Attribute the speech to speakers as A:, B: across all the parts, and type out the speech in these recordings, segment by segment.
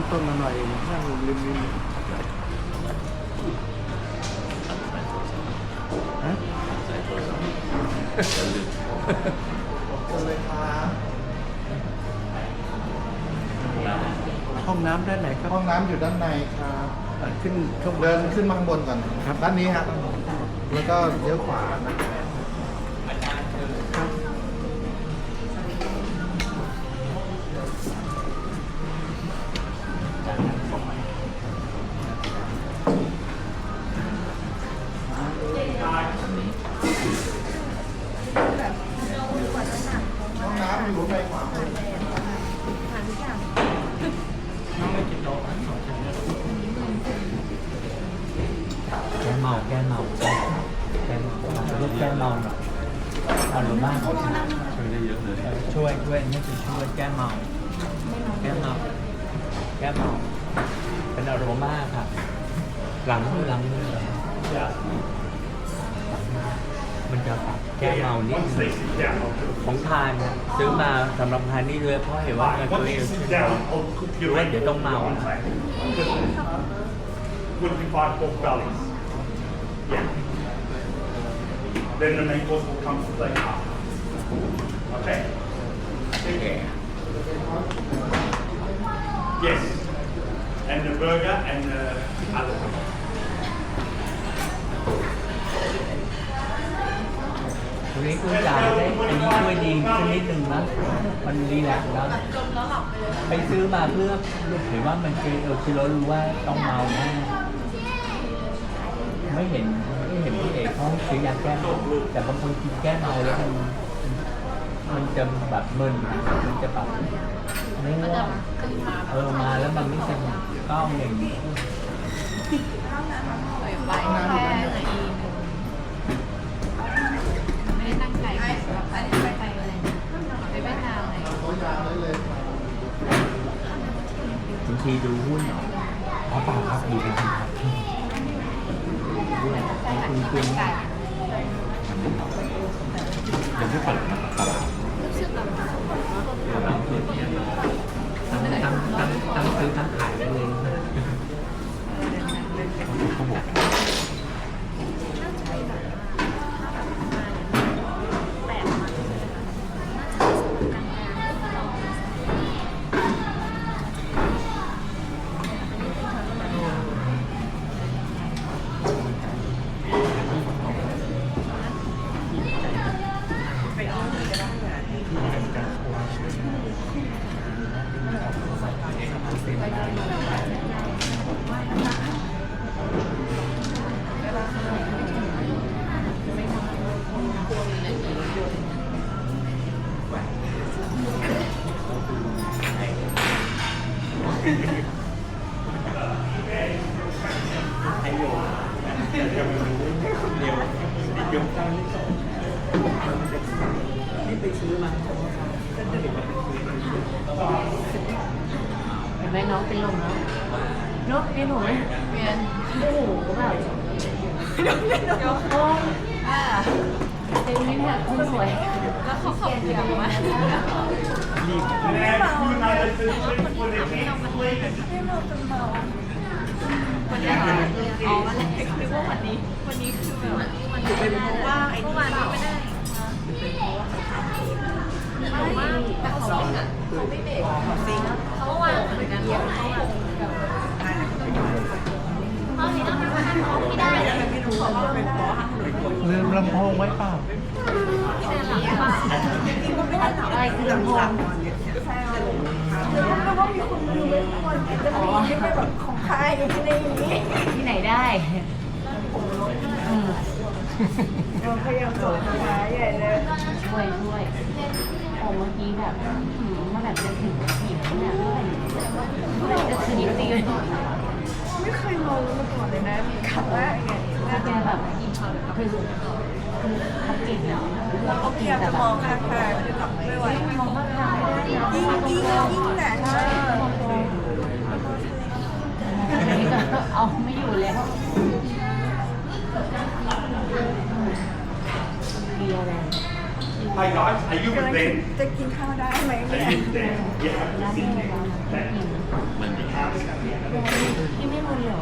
A: ขึ้นต้นมาหน่อยนั่งริมริมฮะเลยครับห้องน้ำด้านไหนครับ
B: ห้องน้ำอยู่ด้านในครับ
A: ขึ้น
B: เดินขึ้นมาข้างบนก่อน
A: ครับ
B: ด้านนี้ครับแล้วก็เลี้ยวขวานะ ช่วยนี่อช่วย
C: แก้มเมา แก้มเมา แก้มเมา เป็นอโรมาค่ะ หลังมือหลังมือมันจะแก้เมานิดนึงของทานนะซื้อมาสำหรับทานนี่เลยเพราะเห็นว่ามันตัวเองช่วยเมาหรือว่าเดี๋ยวต้องเมา
D: Would be five pork bellies. Yeah. Then the main course will come to play after. Okay? Yes. And the burger and the other one.
C: ตรงนี้คุณจ่ายได้อันนี้ช่วยดีขึ้นนิดนึงนะมันรีแลกซ์แล้วไปซื้อมาเพื่อเห็นว่ามันคือเออคือเรารู้ว่าต้องเมาแน่ไม่เห็นไม่เห็นพี่เอกเขาซื้อยาแก้เมาแต่บางคนกินแก้เมาแล้วมัน มันจะแบบมึนมันจะแบบไม่ง่วงเออมาแล้วมันไม่สนุกก็เอาอย่างนี้
E: ไปแค่ไหนไม่ได้ตั้งใจแบบไปไปไปเลยไปเวียดนามเลย
B: ตัวยาวไรบา
C: งทีดูหุ้นอ๋อเปล่าครับดูเป็นครับหุ้นคุณคุณยังไม่เปิดนะตลา ดตั้งตั้งตั้งซื้อตั้งขายได้เลยเขาบอก
E: แล้วเขาขอบคุณมากรีบวันนี้เหรออ๋อวันแรกนึกว่าวันนี้ วันนี้คือแบบวันนี้เป็นเพราะว่าไอ้เมื่อวานไม่ได้หนูว่าแต่เขาไม่เขาไม่เบรกเขาวางเหมือนกันเขาคงแบบเขาเห็นต้องทำงานเขาไม่ได้เลยไม่รู้เขาว่าเป็นบอส
A: ลืมลำโพงไว้เปล่า
E: อะไรคือลำโพงที่ไหนได้อืม
F: พยายามส่งหาใหญ่เลย
E: ช่วยช่วยโอ้เมื่อกี้แบบหืมมันแบบจะถึงหินเนี่ยเมื่อไหร่เมื่อไหร่จะถึงจริงๆ
F: ไม่เคยมองมาก่อนเลยนะครั้งแรกไง
E: ถ้าแกแบบคือคือ เอาเก่งแว
F: จะมองแค่แทาบไม่ไหวยิ่งยิ่งยิ่งห
E: นัเอาไม่อยู่แล้วเดียวแล้ว
D: Hi guys, ม
F: จะกินข้าวได้ไหม
D: Are
F: เนี่ย
D: you with
E: ที่ไม่รุนเหรอ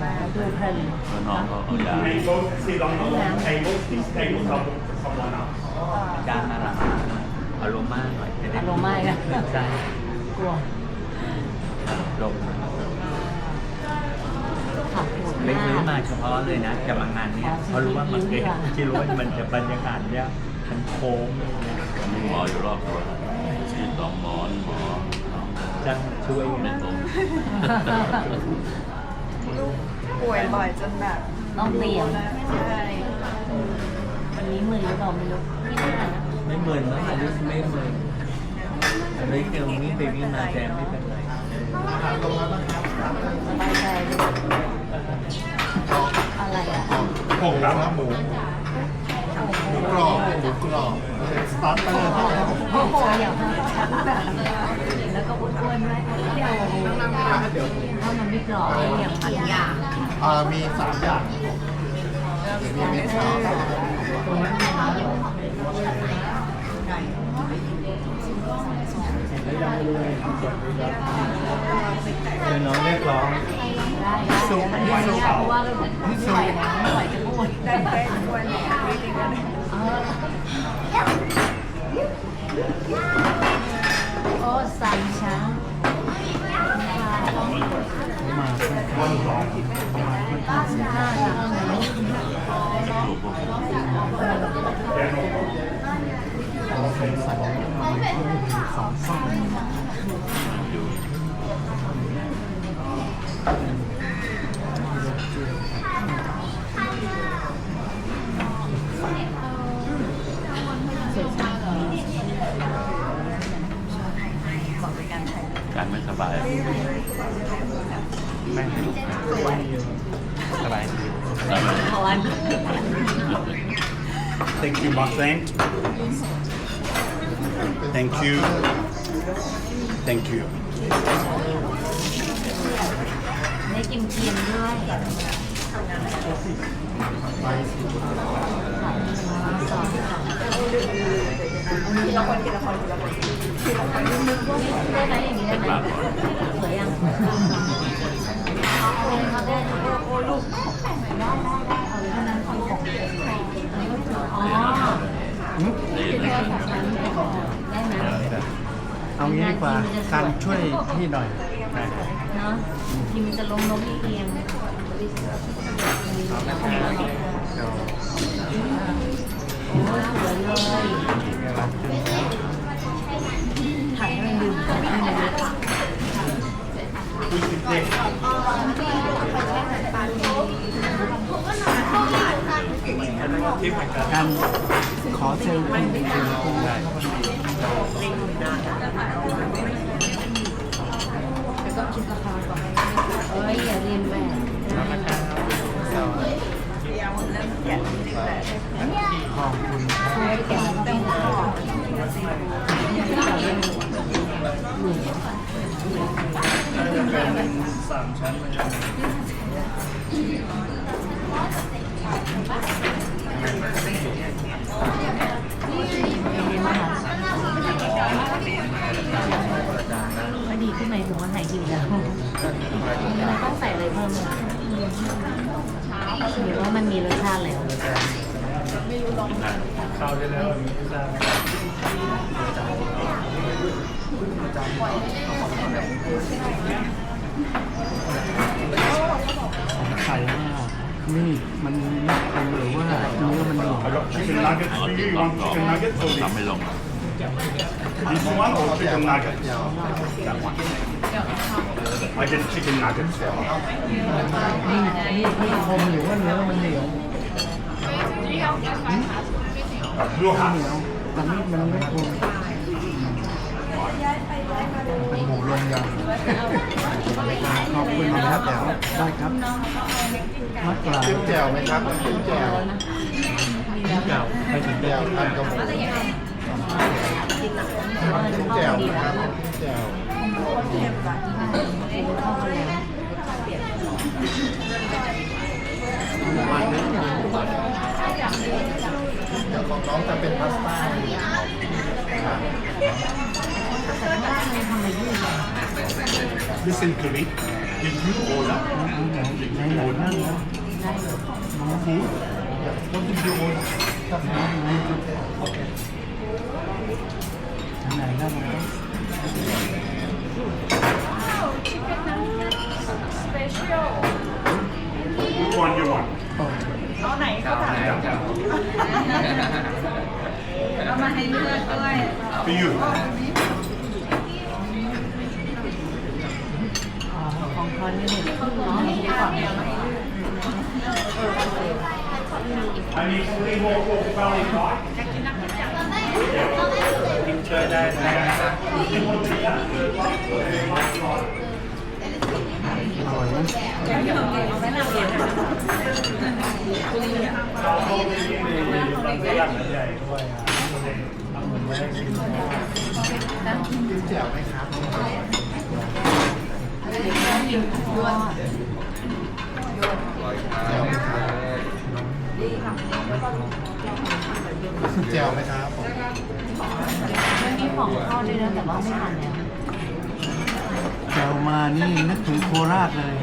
E: โอ้โหดูเพลิน
C: น้องเขาเอายา
D: Table, sit on the table, These tables are booked for someone else.
C: ยาน่ารักอารมณ์มากหน่อยจะได้
E: อารมณ์มากนะ
C: ใช่
E: กลัว
C: ลม
E: ขับปวด
C: ไม่ซื้อ
E: มามา
C: กเฉพาะเลยนะจะมางานเนี้ยเพราะรู้ว่ามันเก่งที่รู้ว่ามันจะบรรยากาศเนี่ยมันโค้งเงี้ย
G: มีหมออยู่รอบตัวฉีสองหมอนหมอ
C: จะช่วย
G: ไม่
C: น
G: ตรง
F: ลูกป่วยบ่อยจนแบบ
E: ต้องเตรียม
F: ใช่
E: วันนี้มือหรือเปล่าไม่รู้ไม่ได้นะ
C: ไม่เหมือนนะอันนี้ไม่เหมือนอันนี้เกี่ยวนี้เบบี้มาแจมไม่เป็นไร
B: อาหารลงแล้วนะครับ
E: สบายใจเลยอะไรอะ
B: ผงครับหมูหมูกรอบหมูกรอบสตาร์เตอร์
E: โอ้โหอย่างนั้น แล้วก็อ้วนๆด้วยเดี๋ยว
B: เดี๋ยว
E: ถ้ามันไม่กรอบอย่างพันอย่าง
B: อ่ามีสามอย่างมีเม็ดชา
C: คือน้องเรียกร้อง
E: ได้ได้ไหวเพราะว่าไม่ไหวนะไม่ไหวจะ
C: ทีละ
E: คนทีละคนทีละคนทีละคนได้ไหมอย่างนี้ได้ไหมสวยยังเอาเขาได้โอ้ลูกได้ได้ได้เอาเท่านั้นคนของอ๋อได้ไหม
A: เอางี้ดีกว่าการช่วยพี่หน่อย
E: เนาะทีมันจะล้มล้มเอียง
A: เดี๋ยว
E: โอ้สวยเลยถ่ายให้มันดูถ่ายให้มันดูค่ะ
A: ก การขอเซลล์คุณจริงๆคุณได้
E: เอ้ยอย่าเรียนแบบ
A: ขอบคุณ
E: ช่วยแก ต้องขอก็ดีขึ้นไหมถึงว่าหายหิวแล้วเราต้องใส่อะไรเพิ่มไหมหรือว่ามันมีรสชาติแล้ว
C: เข้าได้แล้วมีทราบ
A: ไข่ว่า นี่มันไม่ตรงหรือว่าเนื้อมันหลวม
D: I got chicken nuggets for you. You want chicken nuggets or
G: ทำไม่
D: this?
G: ลง
D: This one or chicken nuggets? That one. I get chicken nuggets.
A: นี่นี่นี่ชมอยู่ว่าเนื้อมันเหนียว
D: Your
A: เห
D: hat.
A: นียว แต่นี่มันไม่คว รเป็นหมูรวมยำขอบคุณนะครับเดี๋ยวได้ครับมักกลา
B: จิ้มแจ่วไหมครับจิ้มแจ่ว
C: เก่าไปถึง
B: แจ่วทานกับหมูจิ้มแจ่วนะครับจิ้มแจ่ว
E: เข้าไปแล้ว
A: วันนึง
B: เดี๋ยวของน้องจะเป็นพาสต้า
D: Listen to me. If you order,
A: ในไหนนั่งนะ
E: ได้เลย
A: น้องฟูด
B: What did you order?
A: กับน้องในจุดโอเคไหนนั่งนะ
F: chicken nuggets special
D: which one you want?
F: เอาไหนก็ถามเอามาให้เลือกด้วย
D: For you.
E: อ๋อ ของทอนนี่เลยน้องนี่ก่อน
D: I need three more pork belly pie.
A: กินช่วยได้นะอร่อยไหม
B: กินแจ่วไหมครับ แจ่วไหมครับแจ่วไหมครับผม
E: มันมีของทอดด้วยนะแต่ว่าไม่ทันแล้ว
A: แจวมานี่นึกถึงโคราชเลย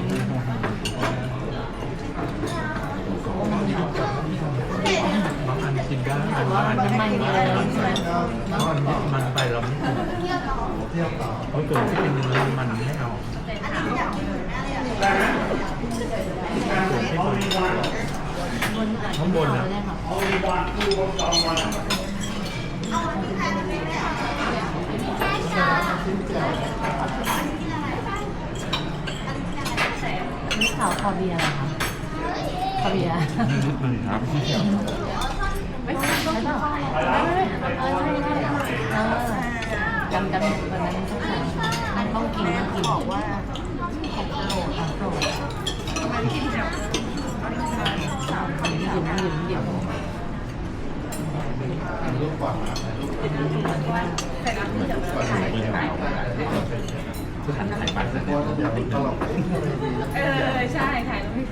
C: บางอันกินได้
E: แต่ว่ามันมันมีอะไม่ไหม
C: เพราะมันมันไปเราไม่
B: เที่ยวต่อ
C: เพราะตัวที่เป็นเนื้อมันไม่เอา ข้างบน
E: ไม่
C: อะ
E: เอาได้ค่ะ
D: Only one, two of them, one.
E: นี่ขาวคอเบียร์เหรอคะคอเบียร์
C: นิดนึงครับ
E: ไม่ใช่ไม่ใช่เออใช่ใช่เออจำจำวันนั้นต้องสั่งมันต้องกินต้องกินบอกว่า
B: เดี๋ยวตลก
F: เออ ใช่ถ่ายรูป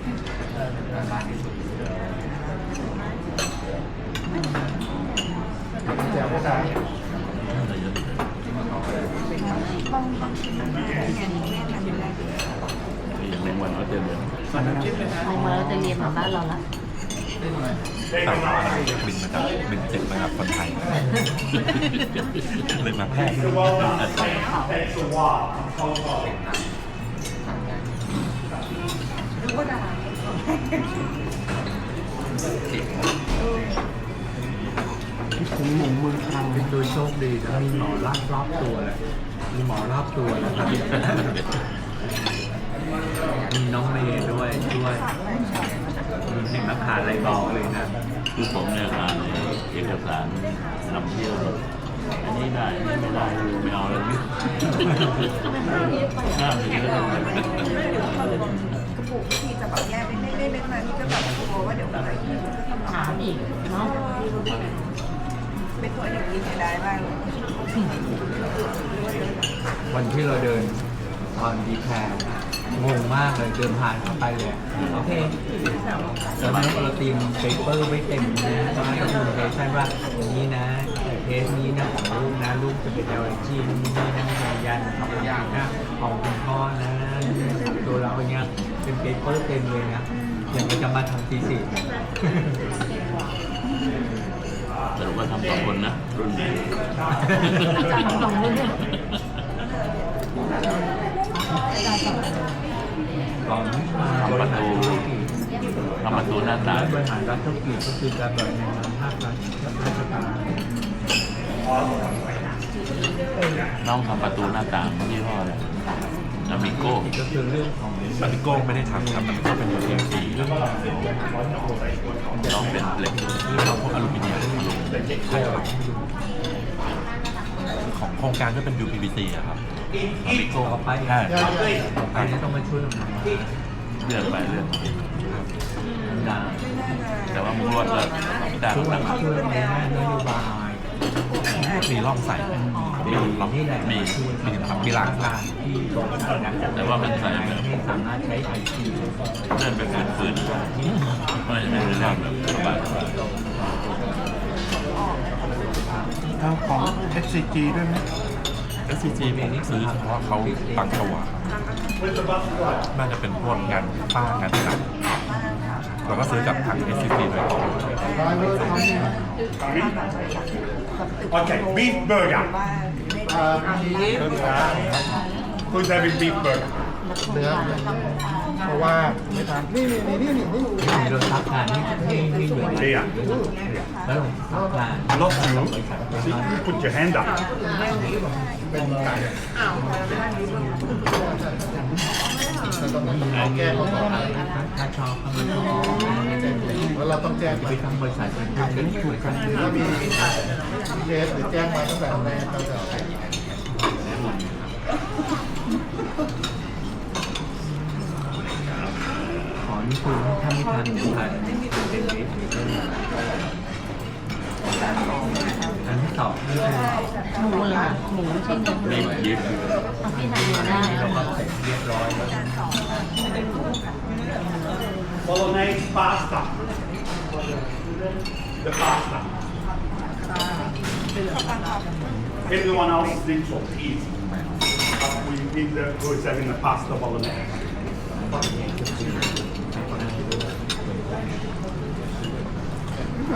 B: แจ่วไม่ได้
G: ยัง มงวันออสเตรเลีย
E: ลงมาแล้วจะเรียนมาบ้านเราละ
G: ต่างประเทศบินมาจากบินเจ็บมากับคนไทยเลยมาแพร่
D: You're well done. Takes a while. I'm so sorry.
A: คิดถึงหมูเมืองตรัง
C: เป็นโดยโชคดีนะมีหมอรอบรอบตัวเลยมีหมอรอบตัวนะครับ มีน้องเมย์ด้วยช่วยมีเห็นนักขาอะไรบอกเลยนะ
G: คือผมเนี่ยอ่านเอกสารนำเที่ยวอันนี้ได้อันนี้ไม่ได้ไม่เอาเลยนี่ห้ามเยอะเลย
F: กระปุกที่จะแบบแยกเล็กๆๆมานี่ก็แบบกลัวว่าเดี๋ยวอะไรที่มันก็ทำ
E: ถามอีกเนาะ
F: เป็นตัวอย่างนี้เสียดายมากเลย
C: วันที่เราเดินตอนดีแพร์ งงมากเลยเดินผ่านเข้าไปเลย โอเคตอนนี้เราเตรียมเปเปอร์ไว้เต็มนะตอนนี้ก็มีเคชั่นว่าอันนี้นะเทสนี้นะของลูกนะลูกจะเป็นอะไรจีนนี่นะมียันของยันนะของคุณพ่อนะตัวเราเนี่ยเป็นเปเปอร์เต็มเลยนะอย่างเราจะมาทำทีสิ
G: สรุปว่าทำสองคนนะ รุ่นนี้
E: อาจารย์สองเล ยอาจารย์สองเลย
C: ก่อนบริหารธุรกิจ
G: ทำประตูหน้าต่าง
C: บริหารรัฐธุรกิจก็คือการบริหารภาครัฐราชการ
G: น้องทำประตูหน้าต่างยี่ห้ออะไรอามิโก้
C: ก็คือเรื่องของ
G: อามิโก้ไม่ได้ทำครับอามิโก้เป็นเองสีเรื่องของน้องเป็นเหล็กที่เราพวกอลูมิเนียมใช่ครับ ของโครงการก็เป็น UPVC อะครับอามิโก้
C: ต่อไป
G: ใช่
C: ต่อไปนี่ต้องมาช่วยกันมา
G: เลื่อนไปเลื่อนมา
C: ดา
G: แต่ว่ามุ้งรวดก็ไม่ได้
C: ช่วย
G: หลัง
C: ช่วยในแง่นโยบาย
F: อาจ
G: มีร่องใส่มีร่อง
C: นี่แหละ
G: มีมีครับมีล้าง
C: ร้านที่โรงงานนะ
G: แต่ว่ามันใส่แบบ
C: ที่สามารถใช้ไอที
G: เลื่อนแบบฝืนๆไม่ไม่ได้เลื่อนแบบสบาย
A: เอาของ SCG ด้วยไหม
G: ๆ SCG มีนี่ซื้อเฉพาะเขาตั้งตัวน่าจะเป็นพวกงานป้างานหนักเราก็ซื้อกับทาง SCG โดยตรง
D: Okay, beef burger.
B: อ่ามี
D: Who's having beef burger?
B: เนื้อ เพราะว่าไม่ทานนี่นี่นี่นี่นี่
C: มีรถซักทานที่ที่ที่เหลือ
D: Here.
C: แล้วซักทาน
D: Not you. See, you put your hand up.
B: เราต้องเอาแก้เขาก่อน
C: ถ้าชอบก็มาชอบ
B: แล้วเราต้องแจ้ง
C: ไป
B: ไป
C: ทำบริษัทเป็นเป็นถูกกัน
B: ถ้ามีเคสหรือแจ้งมาตั้งแต่แรกเราจะเอาไป
C: นี่คือถ้าไม่ทันหรือผ่านเป็นเวฟอันที่สองนี่คือ
E: หมูเหรอหมูไม่ใช่เนื้อ
G: มียืด
E: เอาที่ทานเนื้อได้
C: เราก็เสร็จเรียบร้อยแล้ว
D: Bolognese pasta. The pasta. Everyone else thinks of easy. But we need the who's having the pasta bolognese.
B: เ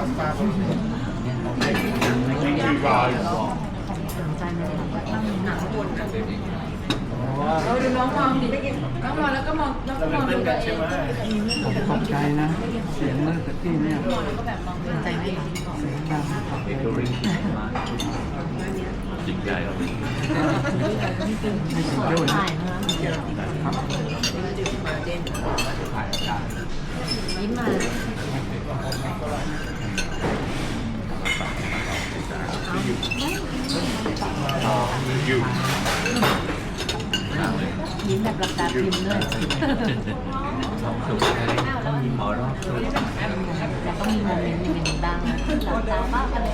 B: รา
F: ดูน้องมองดิน้องมองแล้วก็มองแล้วก็มองดูตัวเอง
A: ผมขอบใจนะ เสียงเมื่อสักที่เนี่ย
E: สนใจไหม
A: เสียงดังขอบ
C: เบ
A: ใจ
C: เกอรี่มา
G: จริงใจเรา
E: ถ่ายนะ
C: ถ่ายการ
E: ยิ้มมา
D: You.
E: ยิ้มแบบหลับตาพิมพ์เลย
C: สองสุดต้องมีหมอรอบตัว
E: แต่ต้องมีโมเมนต์หนึ่งบ้างหลับตาบ้างอะไร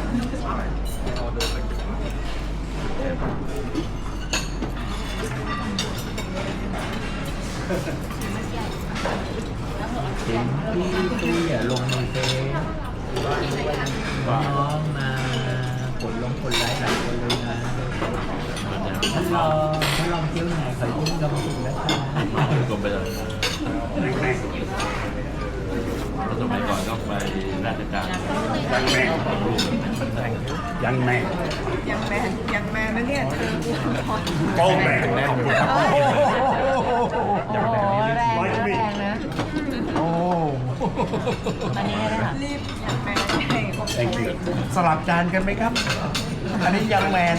G: ส
A: ลับจานกันไหมครับ อันนี้ยังแมน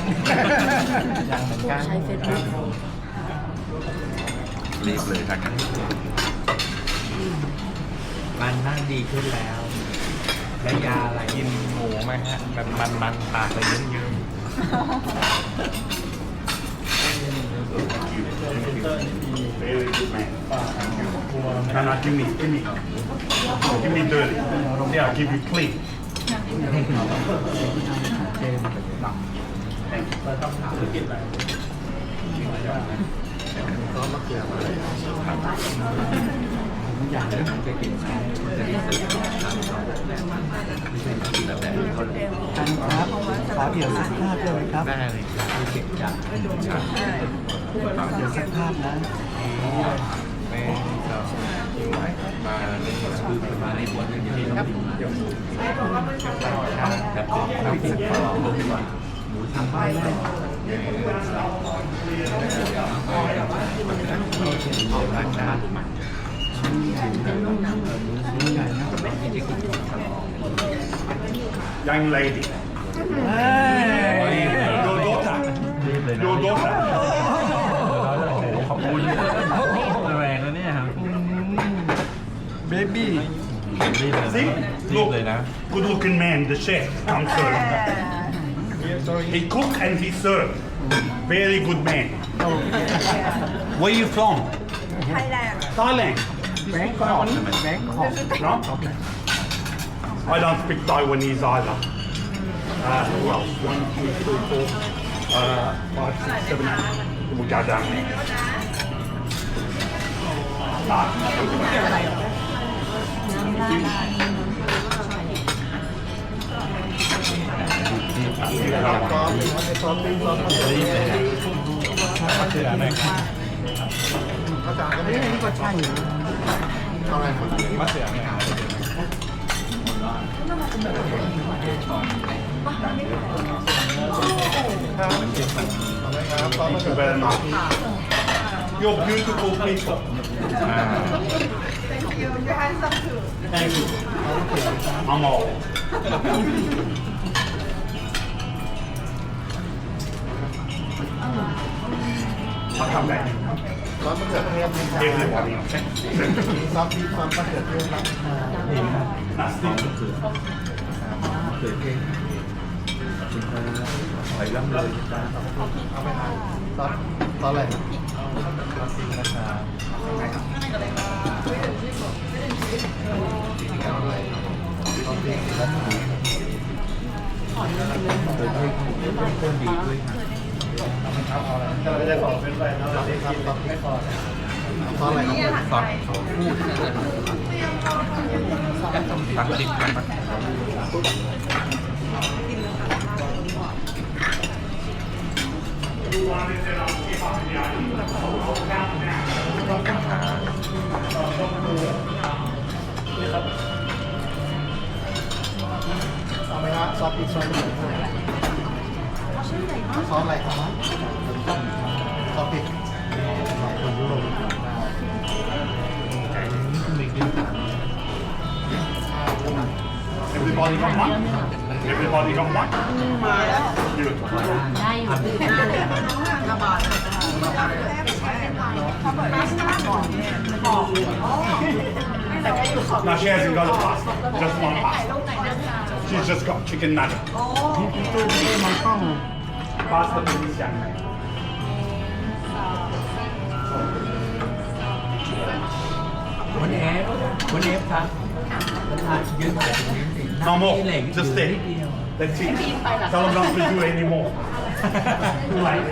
A: ยังเหมือนกัน
E: ใช้เฟซบุ๊ก
G: รีบเลยทางนั้น
C: มันนั่งดีขึ้นแล้ว และยาอะไร
A: กินหมูไหมฮะแบบมันๆปากเลยเยิ้ม
D: Very good man. Thank you. No, no, give me, give me. Give me dirty. Yeah, I'll give you clean.
A: ครับขอเดี๋ยวสักภาพได้ไหมครับ
C: ได้เลยครับเก็บจาก
A: เดี๋ยวสักภาพนะ
C: เป็นสองมาคือมาในบทอย่างนี้ครับ ครับครับที่สองลงดีกว่าหมูทำบ้านได้ออกรายการ
D: Young lady.
A: เฮ้ย
D: Your daughter. Your daughter.
C: ขอบคุณแรงแล้วเนี่ยครับ
A: เบบี้
G: รีบเลย
D: See?
G: นะ รีบเลยนะ
D: Good looking man, the chef, comes serve. He cook and he serve. Very good man. Where you from?
F: ไทยแลนด์
D: Thailand.
A: แบงค์กอกแบงค์กอก
D: No? I don't speak Taiwanese either. Uh, who else? One, two, three, four, uh, five, six, seven, eight. Then we'll go down there. Ah,
B: รับซอสให้ซอสปิ้งซอสมะเขือเทศ
C: มะเขือหน่อยครับ
B: อาจารย์ก็ไม่ได้นี่ก็ใช่เอาอะไรครับ
C: มะเขือหน่อยครับ
B: เอาไหมครับซอสมะ
D: Thank
B: เขื
D: you
B: อเทศ
D: very much. You're beautiful people.
C: อ่า
F: you you handsome too
D: Thank you. I'm all. I'll come back.
B: ซอสมะเขือเทศนี่ครับซอสพริกความะเขือเทศครับ
C: นี่ครับ
D: That's
C: มะเขือมะเขือเทศขอบคุณครับหอยร่ำเลยจ้า
B: เอาไหมครับซอสซอสอะไรครับ
C: ขอบคุณนะครับ
B: ซอสพริก
C: และหมูมะเขือเทศเข้มข้นดีด้วย ครับ
B: เราไม่ได้ขอเป็นแฟนเราได้ครับซอสพริกซอสอะไรครับ
G: ซอสพูดตั้งติดกัน
B: เอาไหมครับซอสพริกซอสมะเขือเทศซอสอะไรครับ ซอสพริกคนยุโรป
C: ไก่นี้คุณบิ๊กดิ้ง
D: Everybody got one? Everybody got one? Beautiful.
E: ได้อยู่หน้าเลย
D: No, she hasn't got a pasta. Just one pasta. She's just got chicken nugget. Pasta please, young
C: คุณเอฟคุณเอฟครับทานยืนถ่ายตรงนี้สิ
D: No more.
C: เหล็ก
D: Just
C: อยู่
D: stay.
C: นิดเดียว
D: That's it. Tell them not to do it anymore. Too late.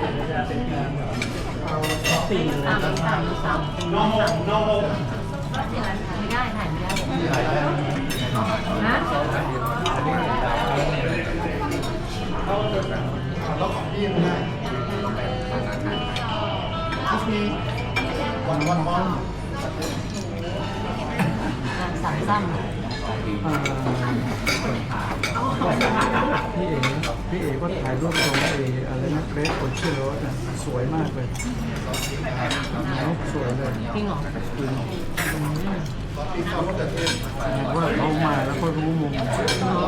C: ตีเลย
E: ตามตามตาม
D: No more. No more.
E: ไม่ได้ถ่ายไม่ได้
B: ถ่ายได้
E: นะ
B: แล้วของพี่ไม่ได้วันวันวัน
E: สามซ้ำ
A: พี่เอ๋พี่เอ๋ก็ถ่ายรูปลงเออะไรนะเกรซคนชื่อรถอะสวยมากเลยสวยเลย
E: จริงเหรอ
B: พี่ชอบมะเขือเทศ
A: ว่าเขามาแล้วก็รู้มุม
E: อ๋อ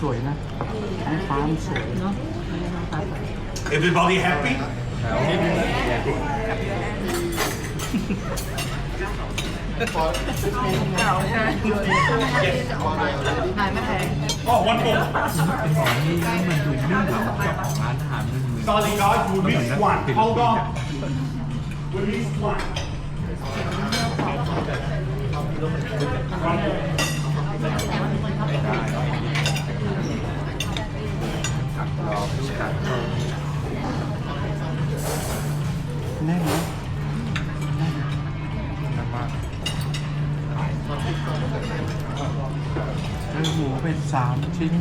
A: สวยนะไอ้ฟ้ามันสวย
E: เนาะตาสวย
D: Everybody happy?
B: ซอส
F: เก่าใช่ไหม
B: ซอสอะไรอะไรที่
F: ถ่ายไม่ถ่าย
D: Oh, one more.
C: ของนี่มันดูนิ่งกว่าของร้านอาหารมึง
D: Sorry, guys. We missed one. Hold on. We missed one. One more.
G: รอผู้จัด
A: แน่นนะ
G: มาก
A: เออหมูเป็นสามชิ้น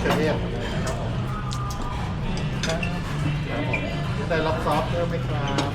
B: มะเขือเทศได้รับซอสเพิ่มไหมครับ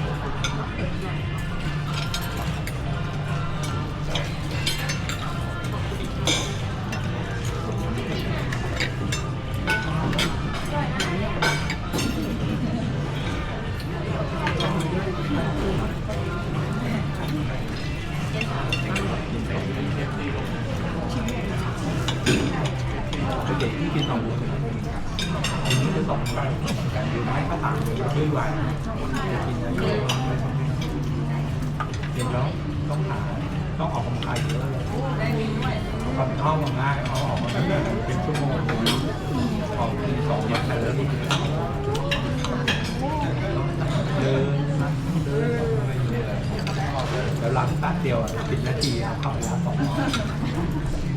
C: ล้วหลังแป๊บเดียวอะสิบนาทีเอาเข้าไปแล้วสองร้อย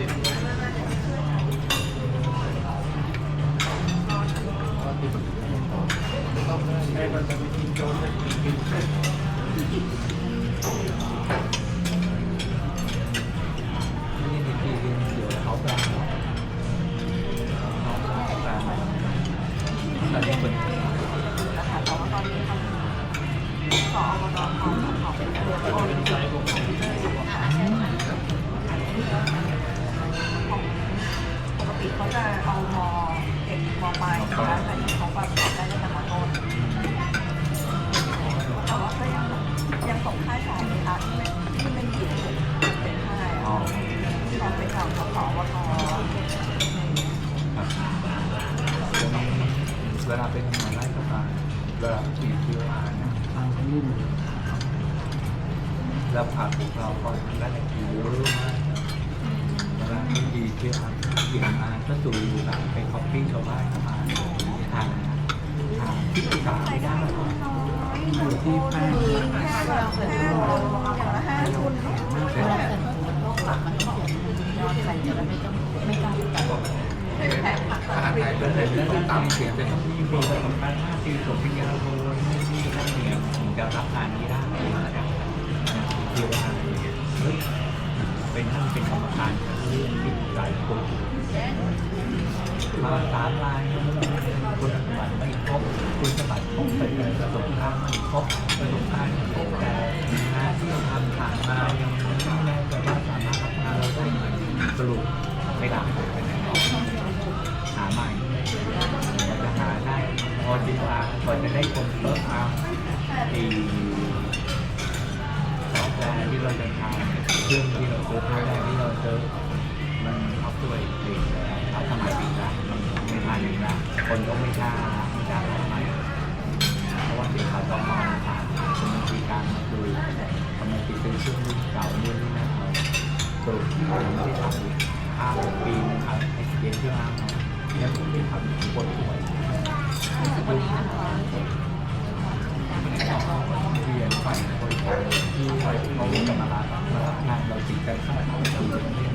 C: ไลาเป็น
F: งานไล่ก็
C: ตามเวลาขี่คิวอาร์เนี่ยทางรุ่นแล้วผ่านพวกเราก็ได้คิวเยอะมากเวลาที่ดีคิวอาร์ขี่มาก็จูอยู่หลังไปคอปปี้ชาวบ้านเข้ามาทางทางที่ปรึกษาไม่ได้อยู่ที่แป้ง
F: แค่แบบเสร็จแล้วอย่างละห้าทุนเนาะ
E: เวลาเกิดโรคหลักมันต้องยอดใครจะได้ไม่ต้อง ไม่กาไปตัด
F: เป็นแผลผัก
G: อาหารไทยเป็น
C: เป็น
G: เรื่อง
C: เรื่อง
G: ต้ม
C: ที่
G: ตำเสี
C: เสี
G: ยเป็
C: เป็นน
G: ต้
C: ต้
G: อ
C: องงมีมีประสบการณ์ห้าปีจบปริญญาโทนี่นั่นเนี่ยถึงจะรับงานนี้ได้ที่ว่าเฮ้ยเป็นท่านเป็นกรรมการเรื่องที่หลายคนมาตามลายคุณสมบัติไม่ครบคุณสมบัติครบแต่ประสบการณ์ไม่ครบประสบการณ์ครบแต่งานที่เราทำผ่านมายังไม่แน่ใจว่าสามารถรับงานเราได้ไหมสรุปไม่ได้ หาใหม่เราจะหาได้พอดีว่าพอจะได้คนเพิ่มเอาอ้ซอฟต์แวร์ที่เราจะทำเครื่องที่เราซื้อซอฟต์แร์ที่เราซื้อมันอัพตัวยเองแล้วถ้าสมัยปีละมันไม่ทันอีกล้วคนก็ไม่กล้าไม่กล้าทำใหม่เพราะว่าเดี๋ยวเขาต้องมาผ่านเป็นบางทีการมาดูทำไมติดเป็นเครื่องเก่ารุ่นนี้นะเขาสรุปที่ผมไม่ได้ทำอีกห้าหกปีนะครับไอ้เกมที่ร้าเรา ทำปวดหัวเรียนไปบริการที่เขาจะมารับมารับงานเราติดกันข้างหลังเราเรียน